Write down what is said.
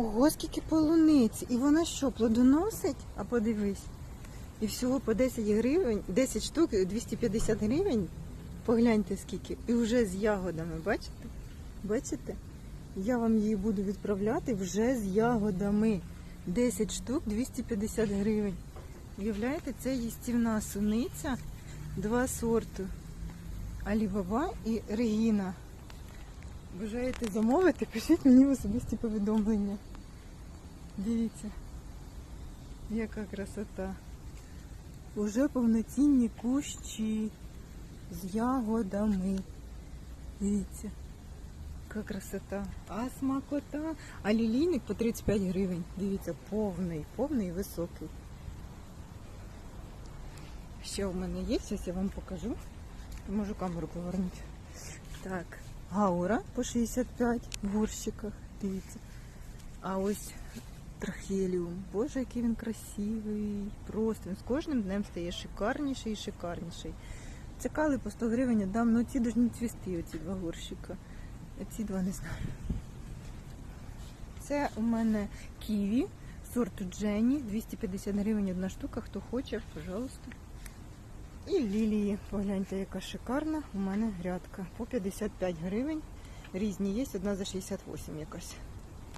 Ого, скільки полуниці. І вона що, плодоносить? А подивись. І всього по 10 гривень, 10 штук, 250 гривень. Погляньте скільки. І вже з ягодами, бачите? Бачите? Я вам її буду відправляти вже з ягодами. 10 штук, 250 гривень. Уявляєте, це їстівна суниця, два сорту. Алібаба і Регіна. Бажаєте замовити, пишіть мені особисті повідомлення. Дивіться, яка красота. Уже повноцінні кущі з ягодами. Дивіться, яка красота. А смакота. А лілійник по 35 гривень. Дивіться, повний, повний і високий. Ще в мене є, зараз я вам покажу. Можу камеру повернути. Так, гаура по 65 в горщиках. Дивіться. А ось трахеліум. Боже, який він красивий. Просто він з кожним днем стає шикарніший і шикарніший. Цикали по 100 гривень дам, ну ці повинні цвісти, оці два горщика. Ці два не знаю. Це у мене ківі сорту Дженні. 250 гривень одна штука. Хто хоче, пожалуйста. І лілії. Погляньте, яка шикарна. У мене грядка. По 55 гривень. Різні є, одна за 68 якась.